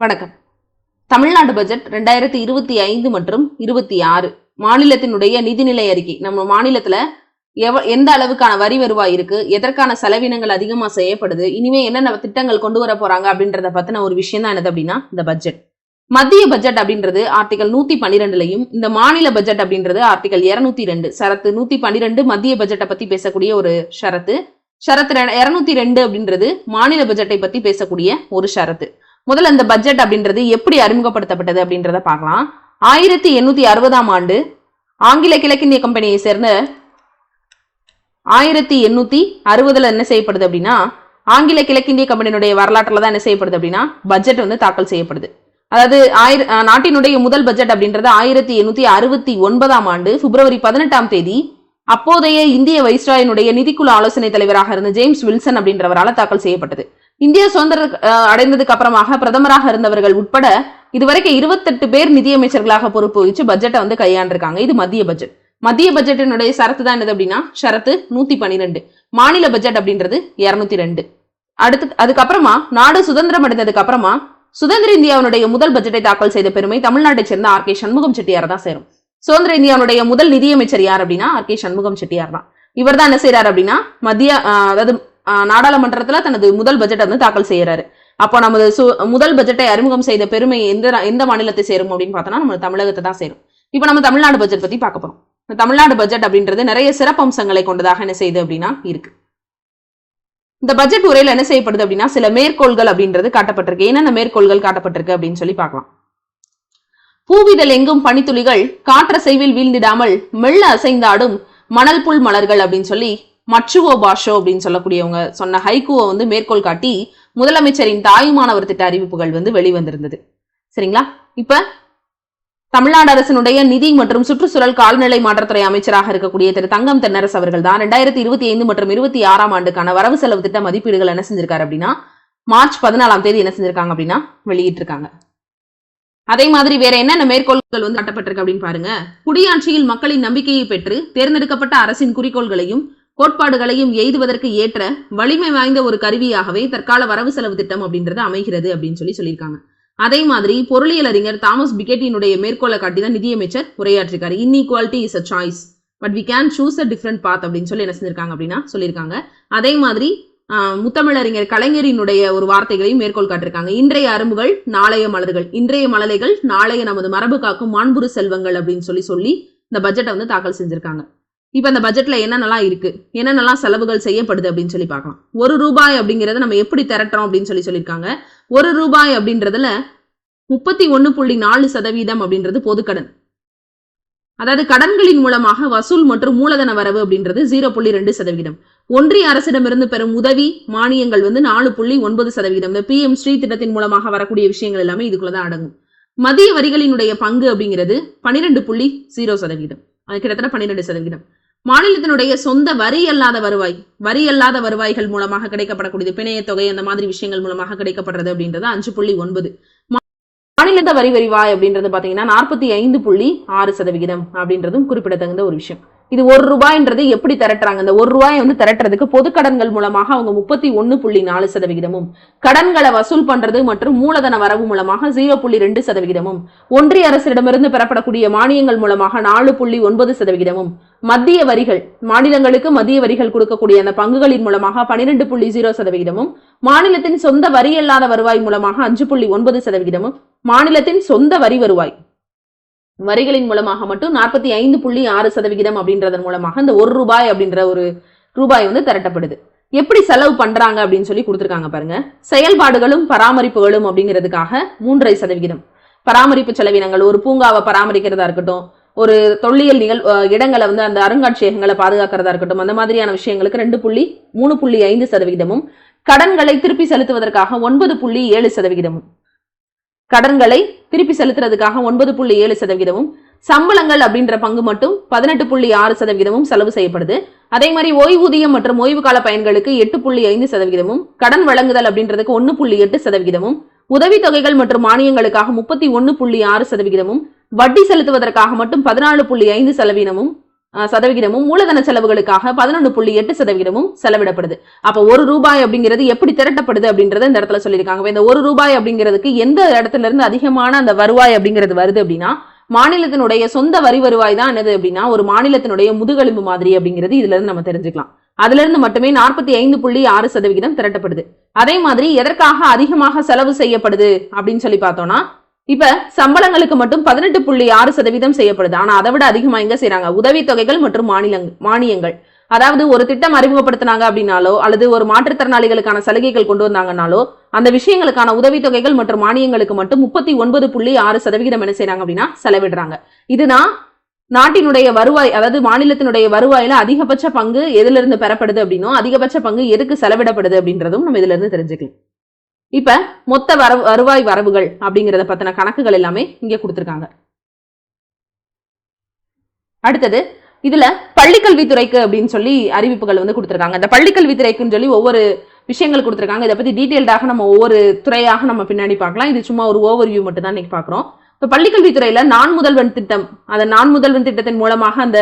வணக்கம். தமிழ்நாடு பட்ஜெட் ரெண்டாயிரத்தி இருபத்தி ஐந்து மற்றும் இருபத்தி ஆறு மாநிலத்தினுடைய நிதிநிலை அறிக்கை. நம்ம மாநிலத்துல எவ எந்த அளவுக்கான வரி வருவாய் இருக்கு எதற்கான செலவினங்கள் அதிகமா செய்யப்படுது இனிமே என்னென்ன திட்டங்கள் கொண்டு வர போறாங்க அப்படின்றத பத்தின ஒரு விஷயம் தான் என்னது அப்படின்னா இந்த பட்ஜெட். மத்திய பட்ஜெட் அப்படின்றது ஆர்டிகல் நூத்தி பன்னிரெண்டுலையும் இந்த மாநில பட்ஜெட் அப்படின்றது ஆர்டிகல் இருநூத்தி ரெண்டு. சரத்து நூத்தி பன்னிரெண்டு மத்திய பட்ஜெட்டை பத்தி பேசக்கூடிய ஒரு ஷரத்து. ஷரத்து இருநூத்தி ரெண்டு அப்படின்றது மாநில பட்ஜெட்டை பத்தி பேசக்கூடிய ஒரு ஷரத்து. முதல்ல இந்த பட்ஜெட் அப்படின்றது எப்படி அறிமுகப்படுத்தப்பட்டது அப்படின்றத பார்க்கலாம். ஆயிரத்தி எண்ணூத்தி அறுபதாம் ஆண்டு ஆங்கில கிழக்கிந்திய கம்பெனியை சேர்ந்த ஆயிரத்தி எண்ணூத்தி அறுபதுல என்ன செய்யப்படுது அப்படின்னா ஆங்கில கிழக்கிந்திய கம்பெனியினுடைய வரலாற்றில் தான் என்ன செய்யப்படுது அப்படின்னா பட்ஜெட் வந்து தாக்கல் செய்யப்படுது. அதாவது ஆயிர நாட்டினுடைய முதல் பட்ஜெட் அப்படின்றது ஆயிரத்தி எண்ணூத்தி அறுபத்தி ஒன்பதாம் ஆண்டு பிப்ரவரி பதினெட்டாம் தேதி அப்போதைய இந்திய வைஸ்ராயினுடைய நிதிக்குழு ஆலோசனை தலைவராக இருந்த ஜேம்ஸ் வில்சன் அப்படின்றவரால் தாக்கல் செய்யப்பட்டது. இந்திய சுதந்திர அடைந்ததுக்கு அப்புறமாக பிரதமராக இருந்தவர்கள் உட்பட இதுவரைக்கும் இருபத்தெட்டு பேர் நிதியமைச்சர்களாக பொறுப்பு வகிச்சு பட்ஜெட்டை வந்து கையாண்டிருக்காங்க. இது மத்திய பட்ஜெட். மத்திய பட்ஜெட்டினுடைய சரத்து தான் என்னது அப்படின்னா ஷரத்து நூத்தி பன்னிரெண்டு மாநில பட்ஜெட் அப்படின்றது இருநூத்தி ரெண்டு அடுத்து அதுக்கப்புறமா நாடு சுதந்திரம் அடைந்ததுக்கு அப்புறமா சுதந்திர இந்தியாவுடைய முதல் பட்ஜெட்டை தாக்கல் செய்த பெருமை தமிழ்நாட்டை சேர்ந்த ஆர் கே சண்முகம் செட்டியார் தான் சேரும். சுதந்திர இந்தியாவுடைய முதல் நிதியமைச்சர் யார் அப்படின்னா ஆர் கே சண்முகம் செட்டியார் தான். இவர் தான் என்ன செய்யறாரு அப்படின்னா மத்திய அதாவது நாடாளுமன்றத்துல தனது முதல் பட்ஜெட்டை வந்து தாக்கல் செய்யறாரு. அப்போ நமது சு முதல் பட்ஜெட்டை அறிமுகம் செய்த பெருமை எந்த எந்த மாநிலத்தை சேரும் அப்படின்னு பார்த்தோம்னா நம்ம தமிழகத்தை தான் சேரும். இப்போ நம்ம தமிழ்நாடு பட்ஜெட் பத்தி பார்க்க போறோம். இந்த தமிழ்நாடு பட்ஜெட் அப்படின்றது நிறைய சிறப்பம்சங்களை கொண்டதாக என்ன செய்யுது அப்படின்னா இருக்கு. இந்த பட்ஜெட் உரையில என்ன செய்யப்படுது அப்படின்னா சில மேற்கோள்கள் அப்படின்றது காட்டப்பட்டிருக்கு. என்னென்ன மேற்கோள்கள் காட்டப்பட்டிருக்கு அப்படின்னு சொல்லி பார்க்கலாம். பூவிதல் எங்கும் பனித்துளிகள் காற்றசைவில் வீழ்ந்திடாமல் மெல்ல அசைந்தாடும் மணல் புல் மலர்கள் அப்படின்னு சொல்லி மச்சுவோ பாஷோ அப்படின்னு சொல்லக்கூடியவங்க சொன்ன ஹைகோவை வந்து மேற்கோள் காட்டி முதலமைச்சரின் தாயுமானவர் திட்ட அறிவிப்புகள் வந்து வெளிவந்திருந்தது. சரிங்களா? இப்ப தமிழ்நாடு அரசினுடைய நிதி மற்றும் சுற்றுச்சூழல் கால்நிலை மாற்றத்துறை அமைச்சராக இருக்கக்கூடிய திரு தங்கம் தென்னரசு அவர்கள் தான் ரெண்டாயிரத்தி இருபத்தி ஐந்து மற்றும் இருபத்தி ஆறாம் ஆண்டுக்கான வரவு செலவு திட்ட மதிப்பீடுகள் என்ன செஞ்சிருக்காரு அப்படின்னா மார்ச் பதினாலாம் தேதி என்ன செஞ்சிருக்காங்க அப்படின்னா வெளியிட்டிருக்காங்க. அதே மாதிரி வேற என்னென்ன மேற்கோள்கள் வந்து காட்டப்பட்டிருக்கு அப்படின்னு பாருங்க. குடியாட்சியில் மக்களின் நம்பிக்கையை பெற்று தேர்ந்தெடுக்கப்பட்ட அரசின் குறிக்கோள்களையும் கோட்பாடுகளையும் எய்துவதற்கு ஏற்ற வலிமை வாய்ந்த ஒரு கருவியாகவே தற்கால வரவு செலவு திட்டம் அப்படின்றது அமைகிறது அப்படின்னு சொல்லி சொல்லியிருக்காங்க. அதே மாதிரி பொருளியல் அறிஞர் தாமஸ் பிகெட்டினுடைய மேற்கோளை காட்டி தான் நிதியமைச்சர் உரையாற்றிருக்காரு. Inequality is a choice but we can choose a different path அப்படின்னு சொல்லி என்ன செஞ்சிருக்காங்க அப்படின்னா சொல்லியிருக்காங்க. அதே மாதிரி ஆஹ், முத்தமிழறிஞர் கலைஞரினுடைய ஒரு வார்த்தைகளையும் மேற்கோள் காட்டிருக்காங்க இன்றைய அரும்புகள் நாளைய மலர்கள் இன்றைய மலலைகள் நாளைய நமது மரபு காக்கும் மாண்புறு செல்வங்கள் அப்படின்னு சொல்லி சொல்லி இந்த பட்ஜெட்டை வந்து தாக்கல் செஞ்சிருக்காங்க. இப்போ அந்த பட்ஜெட்ல என்னென்னலாம் இருக்கு? என்னென்னலாம் செலவுகள் செய்யப்படுது அப்படின்னு சொல்லி பார்க்கலாம். ஒரு ரூபாய் அப்படிங்கிறத நம்ம எப்படி திரட்டுறோம் அப்படின்னு சொல்லி சொல்லியிருக்காங்க. ஒரு ரூபாய் அப்படின்றதுல முப்பத்தி ஒன்று புள்ளி நாலு சதவீதம் அப்படின்றது பொதுக்கடன். அதாவது கடன்களின் மூலமாக வசூல் மற்றும் மூலதன வரவு அப்படின்றது ஜீரோ புள்ளி ரெண்டு சதவீதம். ஒன்றிய அரசிடமிருந்து பெறும் உதவி மானியங்கள் வந்து நாலு புள்ளி ஒன்பது சதவீதம். இந்த பிஎம் ஸ்ரீ திட்டத்தின் மூலமாக வரக்கூடிய விஷயங்கள் எல்லாமே இதுக்குள்ளதான் அடங்கும். மதிய வரிகளினுடைய பங்கு அப்படிங்கிறது பனிரெண்டு புள்ளி ஜீரோ சதவீதம். அது கிட்டத்தட்ட பன்னிரெண்டு சதவீதம். மாநிலத்தினுடைய சொந்த வரி அல்லாத வருவாய் வரி அல்லாத வருவாய்கள் மூலமாக கிடைக்கப்படக்கூடியது பிணைய தொகை அந்த மாதிரி விஷயங்கள் மூலமாக கிடைக்கப்படுறது அப்படின்றது அஞ்சு புள்ளி ஒன்பது. மாநிலத்த வரி வரிவாய் அப்படின்றது பாத்தீங்கன்னா நாற்பத்தி ஐந்து புள்ளி ஆறு சதவிகிதம் அப்படின்றதும் குறிப்பிடத்தகுந்த ஒரு விஷயம். இது ஒரு ரூபாய்ன்றது எப்படி திரட்டுறாங்க? இந்த ஒரு ரூபாயை வந்து திரட்டுறதுக்கு பொது கடன்கள் மூலமாக அவங்க முப்பத்தி ஒன்னு புள்ளி நாலு சதவிகிதமும் கடன்களை வசூல் பண்றது மற்றும் மூலதன வரவு மூலமாக ஜீரோ புள்ளி ரெண்டு சதவிகிதமும் ஒன்றிய அரசிடமிருந்து பெறப்படக்கூடிய மானியங்கள் மூலமாக நாலு புள்ளி ஒன்பது சதவிகிதமும் மத்திய வரிகள் மாநிலங்களுக்கு மத்திய வரிகள் கொடுக்கக்கூடிய அந்த பங்குகளின் மூலமாக பனிரெண்டு புள்ளி ஜீரோ சதவிகிதமும் மாநிலத்தின் சொந்த வரி அல்லாத வருவாய் மூலமாக அஞ்சு புள்ளி ஒன்பது சதவிகிதமும் மாநிலத்தின் சொந்த வரி வருவாய் வரிகளின் மூலமாக மட்டும் நாற்பத்தி ஐந்து புள்ளி ஆறு சதவிகிதம் அப்படின்றதன் மூலமாக இந்த ஒரு ரூபாய் அப்படின்ற ஒரு ரூபாய் வந்து திரட்டப்படுது. எப்படி செலவு பண்றாங்க அப்படின்னு சொல்லி கொடுத்துருக்காங்க பாருங்க. செயல்பாடுகளும் பராமரிப்புகளும் அப்படிங்கிறதுக்காக மூன்றரை சதவிகிதம். பராமரிப்பு செலவினங்கள் ஒரு பூங்காவை பராமரிக்கிறதா இருக்கட்டும் ஒரு தொல்லியல் நிகழ் இடங்களை வந்து அந்த அருங்காட்சியகங்களை பாதுகாக்கிறதா இருக்கட்டும் அந்த மாதிரியான விஷயங்களுக்கு ரெண்டு புள்ளி மூணு புள்ளி ஐந்து சதவிகிதமும் கடன்களை திருப்பி செலுத்துவதற்காக ஒன்பது புள்ளி ஏழு சதவிகிதமும். கடன்களை திருப்பி செலுத்துறதுக்காக ஒன்பது புள்ளி ஏழு சதவீதமும் சம்பளங்கள் அப்படின்ற பங்கு மட்டும் பதினெட்டு புள்ளி ஆறு சதவீதமும் செலவு செய்யப்படுது. அதே மாதிரி ஓய்வூதியம் மற்றும் ஓய்வு கால பயன்களுக்கு எட்டு புள்ளி ஐந்து சதவீதமும் கடன் வழங்குதல் அப்படின்றதுக்கு ஒன்று புள்ளி எட்டு சதவீதமும் உதவித்தொகைகள் மற்றும் மானியங்களுக்காக முப்பத்தி ஒன்று புள்ளி ஆறு சதவிகிதமும் வட்டி செலுத்துவதற்காக மட்டும் பதினாலு புள்ளி ஐந்து சதவீதமும் சதவிகிதமும் மூலதன செலவுகளுக்காக பதினொன்று புள்ளி எட்டு சதவிகிதமும் செலவிடப்படுது. அப்ப ஒரு ரூபாய் அப்படிங்கிறது எப்படி திரட்டப்படுது அப்படின்றத இந்த இடத்துல சொல்லியிருக்காங்க. இந்த ஒரு ரூபாய் அப்படிங்கிறதுக்கு எந்த இடத்துல இருந்து அதிகமான அந்த வருவாய் அப்படிங்கிறது வருது அப்படின்னா மாநிலத்தினுடைய சொந்த வரி வருவாய் தான் என்னது அப்படின்னா ஒரு மாநிலத்தினுடைய முதுகெலும்பு மாதிரி அப்படிங்கிறது இதுல இருந்து நம்ம தெரிஞ்சுக்கலாம். அதுல இருந்து மட்டுமே நாற்பத்தி ஐந்து புள்ளி ஆறு சதவிகிதம் திரட்டப்படுது. அதே மாதிரி எதற்காக அதிகமாக செலவு செய்யப்படுது அப்படின்னு சொல்லி பார்த்தோம்னா இப்ப சம்பளங்களுக்கு மட்டும் பதினெட்டு புள்ளி ஆறு சதவீதம் செய்யப்படுது. ஆனா அதை விட அதிகமா எங்க செய்யறாங்க உதவித்தொகைகள் மற்றும் மாநிலங் மானியங்கள். அதாவது ஒரு திட்டம் அறிமுகப்படுத்தினாங்க அப்படின்னாலோ அல்லது ஒரு மாற்றுத்திறனாளிகளுக்கான சலுகைகள் கொண்டு வந்தாங்கன்னாலோ அந்த விஷயங்களுக்கான உதவித்தொகைகள் மற்றும் மானியங்களுக்கு மட்டும் முப்பத்தி ஒன்பது புள்ளி ஆறு சதவிகிதம் என்ன செய்யறாங்க அப்படின்னா செலவிடுறாங்க. இதுதான் நாட்டினுடைய வருவாய் அதாவது மாநிலத்தினுடைய வருவாயில அதிகபட்ச பங்கு எதுல இருந்து பெறப்படுது அப்படின்னோ அதிகபட்ச பங்கு எதுக்கு செலவிடப்படுது அப்படின்றதும் நம்ம இதுல இருந்து தெரிஞ்சுக்கலாம். இப்ப மொத்த வரவு வருவாய் வரவுகள் அப்படிங்கிறத பத்தின கணக்குகள் எல்லாமே இங்க கொடுத்துருக்காங்க. அடுத்தது இதுல பள்ளிக்கல்வித்துறைக்கு அப்படின்னு சொல்லி அறிவிப்புகள் வந்து கொடுத்துருக்காங்க. இந்த பள்ளிக்கல்வித்துறைக்குன்னு சொல்லி ஒவ்வொரு விஷயங்கள் கொடுத்துருக்காங்க. இதை பத்தி டீட்டெயில்டாக நம்ம ஒவ்வொரு துறையாக நம்ம பின்னாடி பார்க்கலாம். இது சும்மா ஒரு ஓவர் வியூ மட்டும் தான் இன்னைக்கு பாக்குறோம் இப்போ பள்ளிக்கல்வித்துறையில நான் முதல்வன் திட்டம் அந்த நான் முதல்வன் திட்டத்தின் மூலமாக அந்த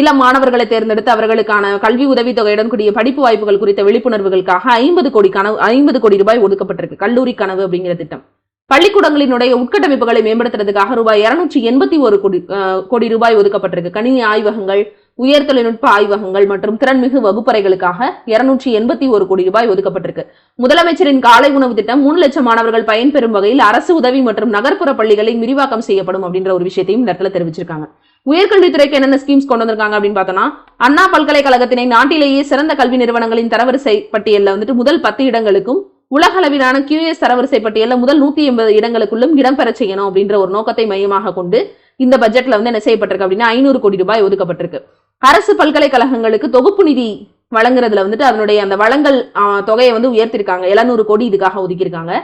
இளம் மாணவர்களை தேர்ந்தெடுத்து அவர்களுக்கான கல்வி உதவித்தொகையுடன் கூடிய படிப்பு வாய்ப்புகள் குறித்த விழிப்புணர்வுகளுக்காக ஐம்பது கோடி கனவு ஐம்பது கோடி ரூபாய் ஒதுக்கப்பட்டிருக்கு. கல்லூரி கனவு அப்படிங்கிற திட்டம். பள்ளிக்கூடங்களினுடைய உட்கட்டமைப்புகளை மேம்படுத்துறதுக்காக ரூபாய் இருநூற்றி எண்பத்தி ஒரு கோடி கோடி ரூபாய் ஒதுக்கப்பட்டிருக்கு. கணினி ஆய்வகங்கள் உயர் தொழில்நுட்ப ஆய்வகங்கள் மற்றும் திறன்மிகு வகுப்பறைகளுக்காக இருநூற்றி எண்பத்தி ஒரு கோடி ரூபாய் ஒதுக்கப்பட்டிருக்கு. முதலமைச்சரின் காலை உணவு திட்டம் மூணு லட்சம் மாணவர்கள் பயன்பெறும் வகையில் அரசு உதவி மற்றும் நகர்ப்புற பள்ளிகளை விரிவாக்கம் செய்யப்படும் அப்படின்ற ஒரு விஷயத்தையும் இந்த இடத்துல தெரிவிச்சிருக்காங்க. உயர்கல்வித்துறைக்கு என்னென்ன ஸ்கீம்ஸ் கொண்டு வந்திருக்காங்க அப்படின்னு பார்த்தோம்னா அண்ணா பல்கலைக்கழகத்தினை நாட்டிலேயே சிறந்த கல்வி நிறுவனங்களின் தரவரிசை பட்டியலில் வந்துட்டு முதல் பத்து இடங்களுக்கும் உலக அளவிலான கியூஎஸ் தரவரிசை பட்டியலில் முதல் நூத்தி எண்பது இடங்களுக்குள்ளும் இடம்பெற செய்யணும் அப்படின்ற ஒரு நோக்கத்தை மையமாக கொண்டு இந்த பட்ஜெட்ல வந்து என்ன செய்யப்பட்டிருக்கு அப்படின்னா ஐநூறு கோடி ரூபாய் ஒதுக்கப்பட்டிருக்கு. அரசு பல்கலைக்கழகங்களுக்கு தொகுப்பு நிதி வழங்குறதுல வந்துட்டு அதனுடைய அந்த வளங்கள் தொகையை வந்து உயர்த்திருக்காங்க. 700 கோடி இதுக்காக ஒதுக்கியிருக்காங்க.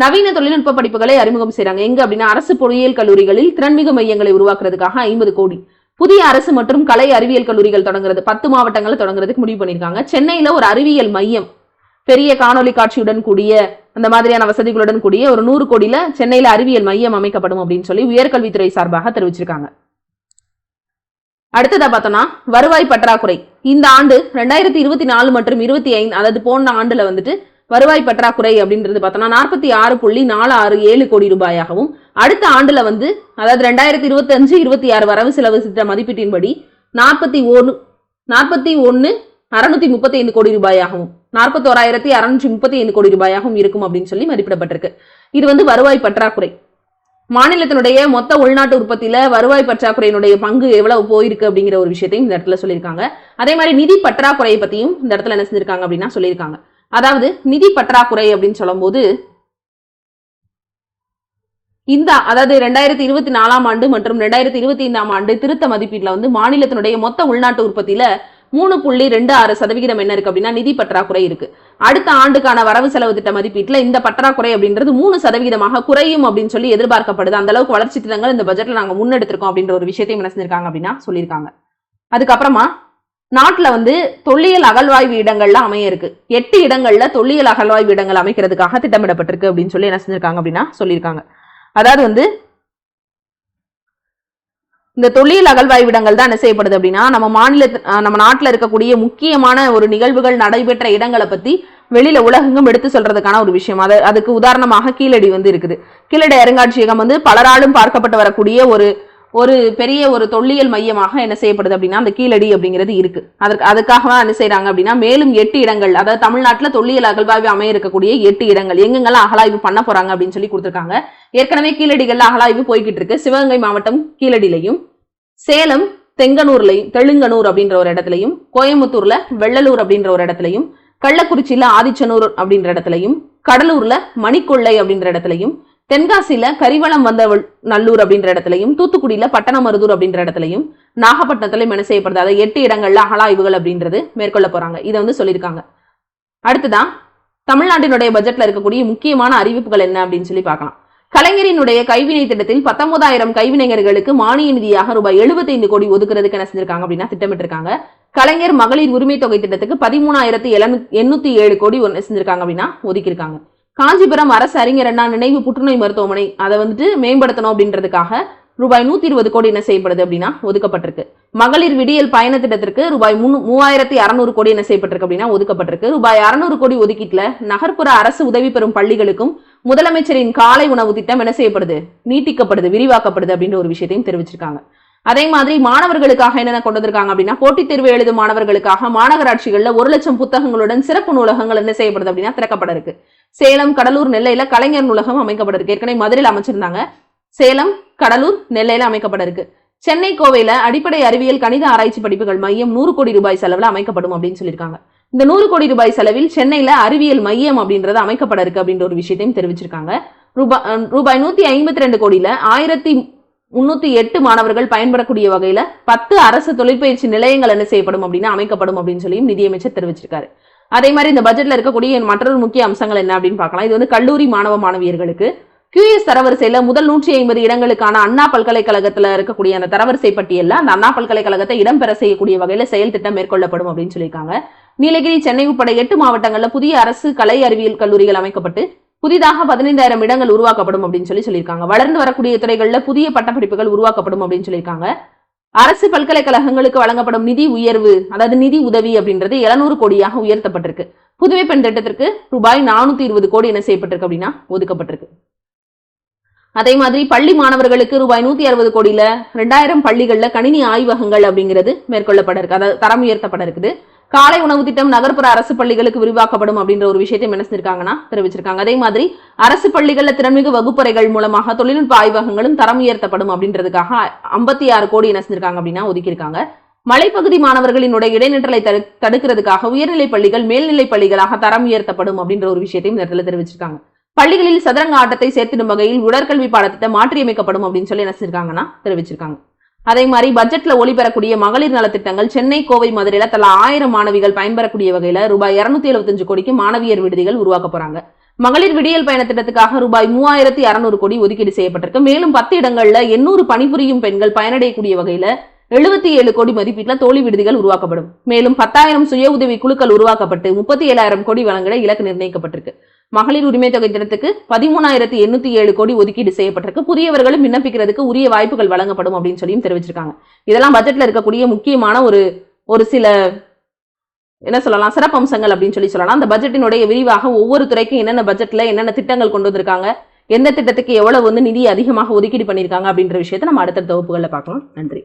நவீன தொழில்நுட்ப படிப்புகளை அறிமுகம் செய்யறாங்க எங்க அப்படின்னா அரசு பொறியியல் கல்லூரிகளில் திறன்மிகு மையங்களை உருவாக்குறதுக்காக ஐம்பது கோடி. புதிய அரசு மற்றும் கலை அறிவியல் கல்லூரிகள் தொடங்குறது பத்து மாவட்டங்களை தொடங்குறதுக்கு முடிவு பண்ணியிருக்காங்க. சென்னையில ஒரு அறிவியல் மையம் பெரிய காணொளி காட்சியுடன் கூடிய அந்த மாதிரியான வசதிகளுடன் கூடிய ஒரு நூறு கோடியில சென்னையில அறிவியல் மையம் அமைக்கப்படும் அப்படின்னு சொல்லி உயர்கல்வித்துறை சார்பாக தெரிவிச்சிருக்காங்க. அடுத்ததா பார்த்தோம்னா வருவாய் பற்றாக்குறை. இந்த ஆண்டு ரெண்டாயிரத்தி இருபத்தி நாலு மற்றும் இருபத்தி ஐந்து அதாவது போன ஆண்டுல வந்துட்டு வருவாய் பற்றாக்குறை அப்படின்றது பார்த்தோம்னா நாற்பத்தி ஆறு புள்ளி நாலு ஆறு ஏழு கோடி ரூபாயாகவும் அடுத்த ஆண்டுல வந்து அதாவது ரெண்டாயிரத்தி இருபத்தி அஞ்சு இருபத்தி ஆறு வரவு செலவு திட்ட மதிப்பீட்டின்படி நாற்பத்தி ஒன்று நாற்பத்தி ஒன்று அறுநூத்தி முப்பத்தி ஐந்து கோடி ரூபாயாகவும் நாற்பத்தோராயிரத்தி அறுநூற்றி முப்பத்தி ஐந்து கோடி ரூபாயாகவும் இருக்கும் அப்படின்னு சொல்லி மதிப்பிடப்பட்டிருக்கு. இது வந்து வருவாய் பற்றாக்குறை. மாநிலத்தினுடைய மொத்த உள்நாட்டு உற்பத்தியில வருவாய் பற்றாக்குறையினுடைய பங்கு எவ்வளவு போயிருக்கு அப்படிங்கிற ஒரு விஷயத்தையும் இந்த இடத்துல சொல்லியிருக்காங்க. அதே மாதிரி நிதி பற்றாக்குறையை பத்தியும் இந்த இடத்துல என்ன செஞ்சிருக்காங்க அப்படின்னா சொல்லியிருக்காங்க. அதாவது நிதி பற்றாக்குறை அப்படின்னு சொல்லும்போது இந்த அதாவது ரெண்டாயிரத்தி இருபத்தி நாலாம் ஆண்டு மற்றும் ரெண்டாயிரத்தி இருபத்தி ஐந்தாம் ஆண்டு திருத்த மதிப்பீட்டில் வந்து மாநிலத்தினுடைய மொத்த உள்நாட்டு உற்பத்தியில மூணு புள்ளி ரெண்டு ஆறு சதவிகிதம் என்ன இருக்கு அப்படின்னா நிதி பற்றாக்குறை இருக்கு. அடுத்த ஆண்டுக்கான வரவு செலவு திட்ட மதிப்பீட்டில் இந்த பற்றாக்குறை அப்படின்றது மூணு சதவீதமாக குறையும் அப்படின்னு சொல்லி எதிர்பார்க்கப்படுது. அந்த அளவுக்கு வளர்ச்சி திட்டங்கள் இந்த பட்ஜெட்ல நாங்கள் முன்னெடுத்திருக்கோம் அப்படின்ற ஒரு விஷயத்தையும் என்ன செஞ்சிருக்காங்க அப்படின்னா சொல்லியிருக்காங்க. அதுக்கப்புறமா நாட்டில் வந்து தொல்லியல் அகழ்வாய்வு இடங்கள்ல அமைய இருக்கு எட்டு இடங்கள்ல தொல்லியல் அகழ்வாய்வு இடங்கள் அமைக்கிறதுக்காக திட்டமிடப்பட்டிருக்கு அப்படின்னு சொல்லி என்ன செஞ்சிருக்காங்க அப்படின்னா சொல்லியிருக்காங்க. அதாவது வந்து இந்த தொல்லியல் அகழ்வாய்வு இடங்கள் தான் என்ன செய்யப்படுது அப்படின்னா நம்ம மாநில நம்ம நாட்டில் இருக்கக்கூடிய முக்கியமான ஒரு நிகழ்வுகள் நடைபெற்ற இடங்களை பத்தி வெளியில உலகெங்கும் எடுத்து சொல்றதுக்கான ஒரு விஷயம். அது அதுக்கு உதாரணமாக கீழடி வந்து இருக்குது. கீழடி அருங்காட்சியகம் வந்து பலராலும் பார்க்கப்பட்டு வரக்கூடிய ஒரு ஒரு பெரிய ஒரு தொல்லியல் மையமாக என்ன செய்யப்படுது அப்படின்னா அந்த கீழடி அப்படிங்கிறது இருக்கு. அதற்கு அதுக்காக என்ன செய்யறாங்க அப்படின்னா மேலும் எட்டு இடங்கள் அதாவது தமிழ்நாட்டில் தொல்லியல் அகழ்வாய்வு அமைய இருக்கக்கூடிய எட்டு இடங்கள் எங்கெங்கெல்லாம் அகழாய்வு பண்ண போறாங்க அப்படின்னு சொல்லி கொடுத்துருக்காங்க. ஏற்கனவே கீழடிகள்ல அகழாய்வு போய்கிட்டு இருக்கு. சிவகங்கை மாவட்டம் கீழடியிலையும் சேலம் தெங்கனூர்லையும் தெலுங்கனூர் அப்படின்ற ஒரு இடத்துலையும் கோயம்புத்தூர்ல வெள்ளலூர் அப்படின்ற ஒரு இடத்துலையும் கள்ளக்குறிச்சியில ஆதிச்சனூர் அப்படின்ற இடத்துலையும் கடலூர்ல மணிக்கொள்ளை அப்படின்ற இடத்துலையும் தென்காசியில கரிவளம் வந்த நல்லூர் அப்படின்ற இடத்துலையும் தூத்துக்குடியில பட்டணமருதூர் அப்படின்ற இடத்துலையும் நாகப்பட்டினத்திலையும் என்ன செய்யப்படுது அதை எட்டு இடங்கள்ல அகழாய்வுகள் அப்படின்றது மேற்கொள்ள போறாங்க. இதை வந்து சொல்லியிருக்காங்க. அடுத்ததான் தமிழ்நாட்டினுடைய பட்ஜெட்ல இருக்கக்கூடிய முக்கியமான அறிவிப்புகள் என்ன அப்படின்னு சொல்லி பார்க்கலாம். கலைஞரினுடைய கைவினை திட்டத்தில் பத்தொன்பதாயிரம் கைவினைஞர்களுக்கு மானிய நிதியாக ரூபாய் 75 கோடி ஒதுக்குறதுக்கு என்ன செஞ்சிருக்காங்க அப்படின்னா திட்டமிட்டிருக்காங்க. கலைஞர் மகளிர் உரிமை தொகை திட்டத்துக்கு பதிமூணாயிரத்தி எண்ணூத்தி ஏழு கோடி ஒன்று செஞ்சிருக்காங்க அப்படின்னா ஒதுக்கியிருக்காங்க. காஞ்சிபுரம் அரசு அறிஞர் அண்ணா நினைவு புற்றுநோய் மருத்துவமனை. அதை வந்துட்டு மேம்படுத்தணும் அப்படின்றதுக்காக ரூபாய் நூத்தி இருபது கோடி என்ன செய்யப்படுது அப்படின்னா ஒதுக்கப்பட்டிருக்கு. மகளிர் விடியல் பயண திட்டத்திற்கு ரூபாய் மூணு மூவாயிரத்தி அறநூறு கோடி என்ன செய்யப்பட்டிருக்கு அப்படின்னா ஒதுக்கப்பட்டிருக்கு. ரூபாய் அறநூறு கோடி ஒதுக்கீட்டுல நகர்ப்புற அரசு உதவி பெறும் பள்ளிகளுக்கும் முதலமைச்சரின் காலை உணவு திட்டம் என்ன செய்யப்படுது? நீட்டிக்கப்படுது விரிவாக்கப்படுது அப்படின்ற ஒரு விஷயத்தையும் தெரிவிச்சிருக்காங்க. அதே மாதிரி மாணவர்களுக்காக என்னென்ன கொண்டு வந்திருக்காங்க அப்படின்னா போட்டித் தேர்வு எழுதும் மாணவர்களுக்காக மாநகராட்சிகளில் ஒரு லட்சம் புத்தகங்களுடன் சிறப்பு நூலகங்கள் என்ன செய்யப்படுது அப்படின்னா திறக்கப்பட இருக்கு சேலம் கடலூர் நெல்லையில கலைஞர் நூலகம் அமைக்கப்பட இருக்கு ஏற்கனவே மதுரையில் அமைச்சிருந்தாங்க. சேலம் கடலூர் நெல்லையில அமைக்கப்பட இருக்கு சென்னை கோவையில அடிப்படை அறிவியல் கணித ஆராய்ச்சி படிப்புகள் மையம் நூறு கோடி ரூபாய் செலவில் அமைக்கப்படும் அப்படின்னு சொல்லியிருக்காங்க. இந்த நூறு கோடி ரூபாய் செலவில் சென்னையில அறிவியல் மையம் அப்படின்றது அமைக்கப்பட இருக்கு அப்படின்ற ஒரு விஷயத்தையும் தெரிவிச்சிருக்காங்க. ரூபாய் ரூபாய் நூத்தி ஐம்பத்தி ரெண்டு கோடியில ஆயிரத்தி முன்னூத்தி எட்டு மாணவர்கள் பயன்படக்கூடிய வகையில பத்து அரசு தொழிற்பயிற்சி நிலையங்கள் என்ன செய்யப்படும் அப்படின்னா அமைக்கப்படும் அப்படின்னு சொல்லியும் நிதியமைச்சர் தெரிவிச்சிருக்காரு. அதே மாதிரி இந்த பட்ஜெட்ல இருக்கக்கூடிய மற்றொரு முக்கிய அம்சங்கள் என்ன அப்படின்னு பார்க்கலாம். இது வந்து கல்லூரி மாணவ மாணவியர்களுக்கு. கியூஎஸ் தரவரிசையில முதல் நூற்றி ஐம்பது இடங்களுக்கான அண்ணா பல்கலைக்கழகத்துல இருக்கக்கூடிய அந்த தரவரிசை பட்டியல்ல அந்த அண்ணா பல்கலைக்கழகத்தை இடம்பெற செய்யக்கூடிய வகையில செயல் திட்டம் மேற்கொள்ளப்படும் அப்படின்னு சொல்லியிருக்காங்க. நீலகிரி சென்னை உட்பட எட்டு மாவட்டங்கள்ல புதிய அரசு கலை அறிவியல் கல்லூரிகள் அமைக்கப்பட்டு புதிதாக பதினைந்தாயிரம் இடங்கள் உருவாக்கப்படும் அப்படின்னு சொல்லி சொல்லியிருக்காங்க. வளர்ந்து வரக்கூடிய துறைகள்ல புதிய பட்டப்படிப்புகள் உருவாக்கப்படும் அப்படின்னு சொல்லியிருக்காங்க. அரசு பல்கலைக்கழகங்களுக்கு வழங்கப்படும் நிதி உயர்வு அதாவது நிதி உதவி அப்படின்றது 700 கோடியாக உயர்த்தப்பட்டிருக்கு. புதுவை பெண் திட்டத்திற்கு ரூபாய் நானூத்தி இருபது கோடி என்ன செய்யப்பட்டிருக்கு அப்படின்னா ஒதுக்கப்பட்டிருக்கு. அதே மாதிரி பள்ளி மாணவர்களுக்கு ரூபாய் நூத்தி அறுபது கோடியில ரெண்டாயிரம் பள்ளிகள்ல கணினி ஆய்வகங்கள் அப்படிங்கிறது மேற்கொள்ளப்பட இருக்கு அதாவது தரம் உயர்த்தப்பட இருக்குது காலை உணவு திட்டம் நகர்ப்புற அரசு பள்ளிகளுக்கு விரிவாக்கப்படும் அப்படின்ற ஒரு விஷயத்தையும் என்ன செஞ்சிருக்காங்கன்னா தெரிவிச்சிருக்காங்க. அதே மாதிரி அரசு பள்ளிகள்ல திறன்மிகு வகுப்பறைகள் மூலமாக தொழில்நுட்ப ஆய்வகங்களும் தரம் உயர்த்தப்படும் அப்படின்றதுக்காக ஐம்பத்தி ஆறு கோடி என்ன செஞ்சிருக்காங்க அப்படின்னா ஒதுக்கியிருக்காங்க. மலைப்பகுதி மாணவர்களினுடைய இடைநிற்றலை தடு தடுக்கிறதுக்காக உயர்நிலை பள்ளிகள் மேல்நிலை பள்ளிகளாக தரம் உயர்த்தப்படும் அப்படின்ற ஒரு விஷயத்தையும் இந்த இடத்துல தெரிவிச்சிருக்காங்க. பள்ளிகளில் சதுரங்க ஆட்டத்தை சேர்த்திடும் வகையில் உடற்கல்வி பாடத்திட்டம் மாற்றியமைக்கப்படும் அப்படின்னு சொல்லி என்ன செஞ்சிருக்காங்கன்னா தெரிவிச்சிருக்காங்க. அதே மாதிரி பட்ஜெட்ல ஒளிபெறக்கூடிய மகளிர் நலத்திட்டங்கள் சென்னை கோவை மதுரையில தலா ஆயிரம் மாணவிகள் பயன்பெறக்கூடிய வகையில ரூபாய் இருநூத்தி எழுபத்தஞ்சு கோடிக்கு மாணவியர் விடுதிகள் உருவாக்க போறாங்க. மகளிர் விடியல் பயண திட்டத்துக்காக ரூபாய் மூவாயிரத்தி அறுநூறு கோடி ஒதுக்கீடு செய்யப்பட்டிருக்கு. மேலும் பத்து இடங்கள்ல எண்ணூறு பணிபுரியும் பெண்கள் பயனடையக்கூடிய வகையில எழுபத்தி ஏழு கோடி மதிப்பீட்டில் தோழி விடுதிகள் உருவாக்கப்படும். மேலும் பத்தாயிரம் சுய உதவி குழுக்கள் உருவாக்கப்பட்டு முப்பத்தி ஏழாயிரம் கோடி வழங்கிட இலக்கு நிர்ணயிக்கப்பட்டிருக்கு. மகளிர் உரிமை தொகை திட்டத்துக்கு பதிமூணாயிரத்தி எண்ணூத்தி ஏழு கோடி ஒதுக்கீடு செய்யப்பட்டிருக்கு. புதியவர்களும் விண்ணப்பிக்கிறதுக்கு உரிய வாய்ப்புகள் வழங்கப்படும் அப்படின்னு சொல்லியும் தெரிவிச்சிருக்காங்க. இதெல்லாம் பட்ஜெட்ல இருக்கக்கூடிய முக்கியமான ஒரு ஒரு சில என்ன சொல்லலாம் சிறப்பம்சங்கள் அப்படின்னு சொல்லி சொல்லலாம். அந்த பட்ஜெட்டினுடைய விரிவாக ஒவ்வொரு துறைக்கும் என்னென்ன பட்ஜெட்ல என்னென்ன திட்டங்கள் கொண்டு வந்திருக்காங்க எந்த திட்டத்துக்கு எவ்வளவு வந்து நிதி அதிகமாக ஒதுக்கீடு பண்ணியிருக்காங்க அப்படின்ற விஷயத்தை நம்ம அடுத்த வகுப்புகளில் பார்க்கலாம். நன்றி.